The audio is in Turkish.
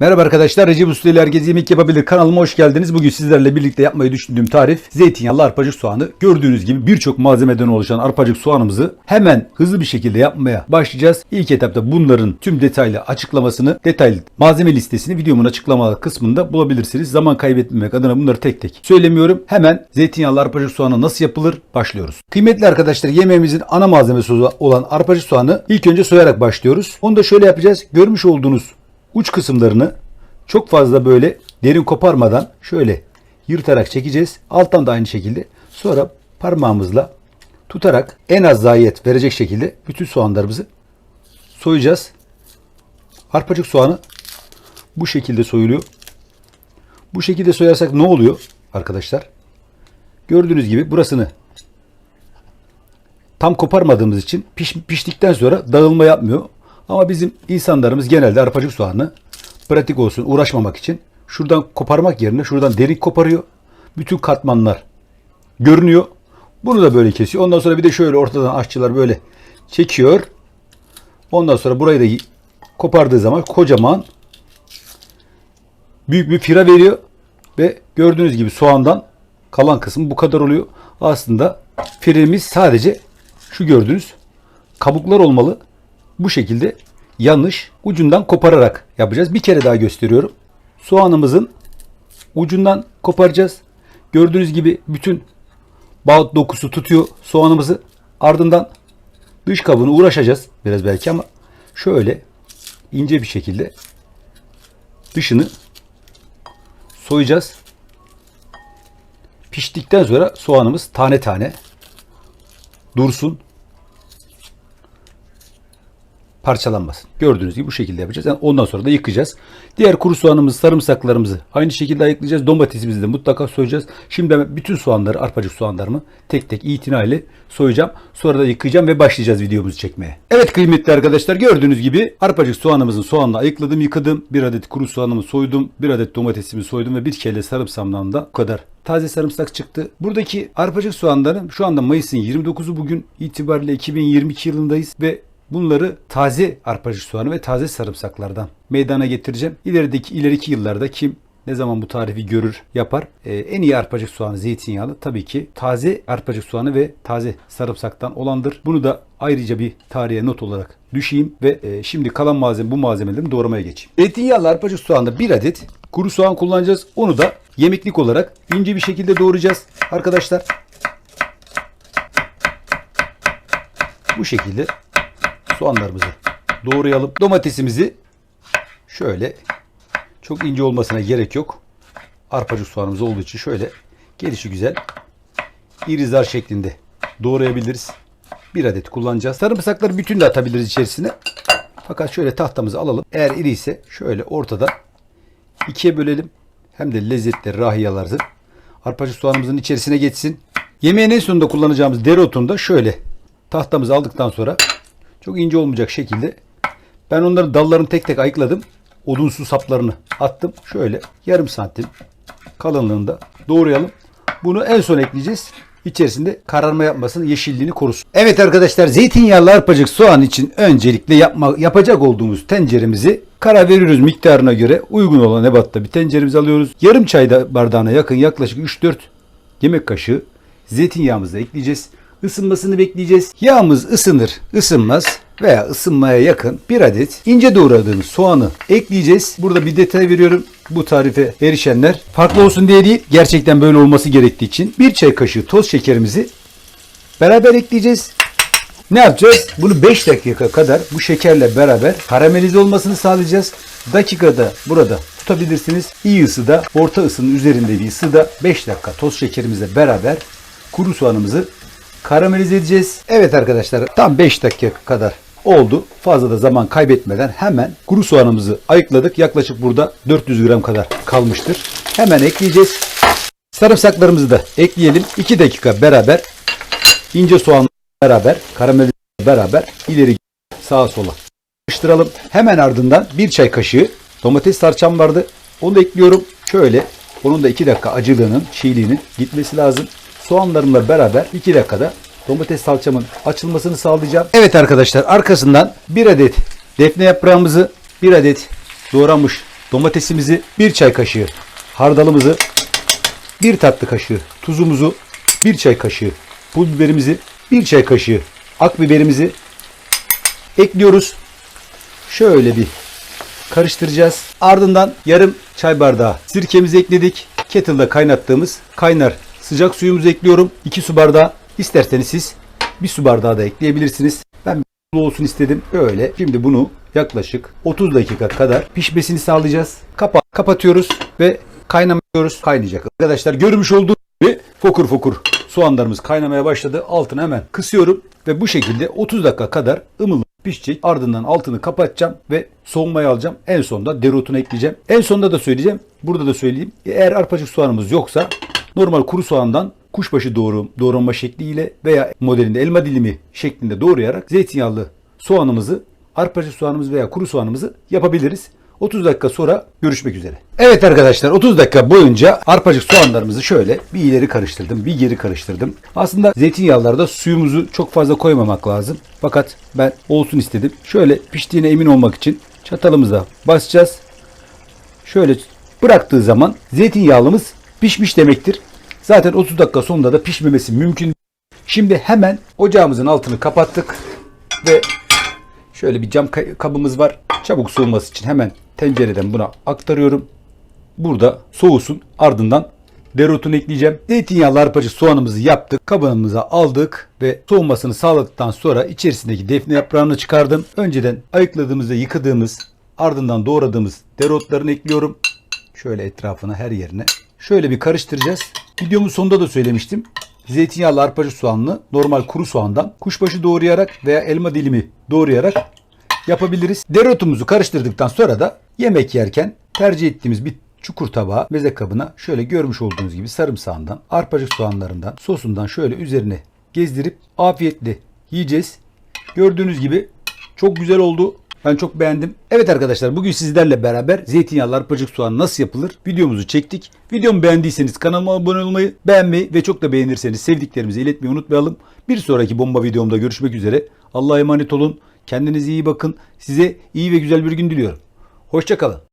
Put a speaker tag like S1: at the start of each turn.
S1: Merhaba arkadaşlar, Recep Usta ile Herkes Yemek Yapabilir kanalıma hoş geldiniz. Bugün sizlerle birlikte yapmayı düşündüğüm tarif zeytinyağlı arpacık soğanı. Gördüğünüz gibi birçok malzemeden oluşan arpacık soğanımızı hemen hızlı bir şekilde yapmaya başlayacağız. İlk etapta bunların tüm detaylı açıklamasını, detaylı malzeme listesini videomun açıklama kısmında bulabilirsiniz. Zaman kaybetmemek adına bunları tek tek söylemiyorum. Hemen zeytinyağlı arpacık soğanı nasıl yapılır başlıyoruz. Kıymetli arkadaşlar yemeğimizin ana malzemesi olan arpacık soğanı ilk önce soyarak başlıyoruz. Onu da şöyle yapacağız. Görmüş olduğunuz uç kısımlarını çok fazla böyle derin koparmadan şöyle yırtarak çekeceğiz. Alttan da aynı şekilde. Sonra parmağımızla tutarak en az zayiat verecek şekilde bütün soğanlarımızı soyacağız. Arpacık soğanı bu şekilde soyuluyor. Bu şekilde soyarsak ne oluyor arkadaşlar? Gördüğünüz gibi burasını tam koparmadığımız için piş, piştikten sonra dağılma yapmıyor. Ama bizim insanlarımız genelde arpacık soğanı pratik olsun uğraşmamak için şuradan koparmak yerine şuradan derin koparıyor. Bütün katmanlar görünüyor. Bunu da böyle kesiyor. Ondan sonra bir de şöyle ortadan aşçılar böyle çekiyor. Ondan sonra burayı da kopardığı zaman kocaman büyük bir fira veriyor. Ve gördüğünüz gibi soğandan kalan kısım bu kadar oluyor. Aslında firemiz sadece şu gördüğünüz kabuklar olmalı. Bu şekilde yanlış ucundan kopararak yapacağız. Bir kere daha gösteriyorum. Soğanımızın ucundan koparacağız. Gördüğünüz gibi bütün bağ dokusu tutuyor soğanımızı. Ardından dış kabuğunu uğraşacağız biraz belki ama şöyle ince bir şekilde dışını soyacağız. Piştikten sonra soğanımız tane tane dursun parçalanmasın. Gördüğünüz gibi bu şekilde yapacağız. Yani ondan sonra da yıkayacağız. Diğer kuru soğanımızı, sarımsaklarımızı aynı şekilde ayıklayacağız. Domatesimizi de mutlaka soyacağız. Şimdi ben bütün soğanları, arpacık soğanlarımı tek tek itinayla soyacağım. Sonra da yıkayacağım ve başlayacağız videomuzu çekmeye. Evet kıymetli arkadaşlar gördüğünüz gibi arpacık soğanımızın soğanla ayıkladım, yıkadım. Bir adet kuru soğanımı soydum. Bir adet domatesimi soydum ve bir kelle sarımsamdan da bu kadar taze sarımsak çıktı. Buradaki arpacık soğanların şu anda Mayıs'ın 29'u bugün itibariyle 2022 yılındayız ve Bunları taze arpacık soğanı ve taze sarımsaklardan meydana getireceğim. İlerideki ileriki yıllarda kim ne zaman bu tarifi görür, yapar. Ee, en iyi arpacık soğanı zeytinyağlı tabii ki taze arpacık soğanı ve taze sarımsaktan olandır. Bunu da ayrıca bir tarihe not olarak düşeyim ve e, şimdi kalan malzeme bu malzemelerin doğramaya geçeyim. Zeytinyağlı arpacık soğanda bir adet kuru soğan kullanacağız. Onu da yemeklik olarak ince bir şekilde doğrayacağız arkadaşlar. Bu şekilde soğanlarımızı doğrayalım. Domatesimizi şöyle çok ince olmasına gerek yok. Arpacık soğanımız olduğu için şöyle gelişi güzel iri zar şeklinde doğrayabiliriz. Bir adet kullanacağız. Sarımsakları bütün de atabiliriz içerisine. Fakat şöyle tahtamızı alalım. Eğer iri ise şöyle ortada ikiye bölelim. Hem de lezzetli rahiyaları arpacık soğanımızın içerisine geçsin. Yemeğin en sonunda kullanacağımız dereotunu da şöyle tahtamızı aldıktan sonra çok ince olmayacak şekilde ben onların dallarını tek tek ayıkladım. Odunsu saplarını attım. Şöyle yarım santim kalınlığında doğrayalım. Bunu en son ekleyeceğiz. İçerisinde kararma yapmasını, yeşilliğini korusun. Evet arkadaşlar zeytinyağlı arpacık soğan için öncelikle yapma, yapacak olduğumuz tenceremizi karar veriyoruz miktarına göre. Uygun olan ebatta bir tenceremizi alıyoruz. Yarım çay da bardağına yakın yaklaşık 3-4 yemek kaşığı zeytinyağımızı ekleyeceğiz ısınmasını bekleyeceğiz. Yağımız ısınır, ısınmaz veya ısınmaya yakın bir adet ince doğradığımız soğanı ekleyeceğiz. Burada bir detay veriyorum. Bu tarife erişenler farklı olsun diye değil, gerçekten böyle olması gerektiği için bir çay kaşığı toz şekerimizi beraber ekleyeceğiz. Ne yapacağız? Bunu 5 dakika kadar bu şekerle beraber karamelize olmasını sağlayacağız. Dakikada burada tutabilirsiniz. İyi ısıda, orta ısının üzerinde bir ısıda 5 dakika toz şekerimizle beraber kuru soğanımızı karamelize edeceğiz. Evet arkadaşlar tam 5 dakika kadar oldu. Fazla da zaman kaybetmeden hemen kuru soğanımızı ayıkladık. Yaklaşık burada 400 gram kadar kalmıştır. Hemen ekleyeceğiz. Sarımsaklarımızı da ekleyelim. 2 dakika beraber ince soğan beraber karamelize beraber ileri sağa sola karıştıralım. Hemen ardından bir çay kaşığı domates salçam vardı. Onu da ekliyorum. Şöyle onun da 2 dakika acılığının, çiğliğinin gitmesi lazım soğanlarımla beraber 2 dakikada domates salçamın açılmasını sağlayacağım. Evet arkadaşlar arkasından bir adet defne yaprağımızı bir adet doğranmış domatesimizi, bir çay kaşığı hardalımızı, bir tatlı kaşığı tuzumuzu, bir çay kaşığı pul biberimizi, bir çay kaşığı akbiberimizi ekliyoruz. Şöyle bir karıştıracağız. Ardından yarım çay bardağı sirkemizi ekledik. Kettle'da kaynattığımız kaynar sıcak suyumuzu ekliyorum. 2 su bardağı. İsterseniz siz bir su bardağı da ekleyebilirsiniz. Ben bir olsun istedim. Öyle. Şimdi bunu yaklaşık 30 dakika kadar pişmesini sağlayacağız. Kapa kapatıyoruz ve kaynamıyoruz. Kaynayacak. Arkadaşlar görmüş olduğunuz gibi fokur fokur soğanlarımız kaynamaya başladı. Altını hemen kısıyorum ve bu şekilde 30 dakika kadar ımılı pişecek. Ardından altını kapatacağım ve soğumaya alacağım. En sonunda dereotunu ekleyeceğim. En sonunda da söyleyeceğim. Burada da söyleyeyim. Eğer arpacık soğanımız yoksa normal kuru soğandan kuşbaşı doğru, doğranma şekliyle veya modelinde elma dilimi şeklinde doğrayarak zeytinyağlı soğanımızı, arpacık soğanımız veya kuru soğanımızı yapabiliriz. 30 dakika sonra görüşmek üzere. Evet arkadaşlar 30 dakika boyunca arpacık soğanlarımızı şöyle bir ileri karıştırdım, bir geri karıştırdım. Aslında zeytinyağlarda suyumuzu çok fazla koymamak lazım. Fakat ben olsun istedim. Şöyle piştiğine emin olmak için çatalımıza basacağız. Şöyle bıraktığı zaman zeytinyağlımız pişmiş demektir. Zaten 30 dakika sonunda da pişmemesi mümkün. Şimdi hemen ocağımızın altını kapattık ve şöyle bir cam ka- kabımız var. Çabuk soğuması için hemen tencereden buna aktarıyorum. Burada soğusun. Ardından dereotunu ekleyeceğim. Zeytinyağlı arpacık soğanımızı yaptık. Kabımıza aldık ve soğumasını sağladıktan sonra içerisindeki defne yaprağını çıkardım. Önceden ayıkladığımız ve yıkadığımız ardından doğradığımız dereotlarını ekliyorum. Şöyle etrafına her yerine. Şöyle bir karıştıracağız. Videomun sonunda da söylemiştim. Zeytinyağlı arpacık soğanlı normal kuru soğandan kuşbaşı doğrayarak veya elma dilimi doğrayarak yapabiliriz. Dereotumuzu karıştırdıktan sonra da yemek yerken tercih ettiğimiz bir çukur tabağa, meze kabına şöyle görmüş olduğunuz gibi sarımsağından, arpacık soğanlarından, sosundan şöyle üzerine gezdirip afiyetle yiyeceğiz. Gördüğünüz gibi çok güzel oldu. Ben çok beğendim. Evet arkadaşlar bugün sizlerle beraber zeytinyağlı arpacık soğan nasıl yapılır videomuzu çektik. Videomu beğendiyseniz kanalıma abone olmayı, beğenmeyi ve çok da beğenirseniz sevdiklerimizi iletmeyi unutmayalım. Bir sonraki bomba videomda görüşmek üzere. Allah'a emanet olun. Kendinize iyi bakın. Size iyi ve güzel bir gün diliyorum. Hoşçakalın.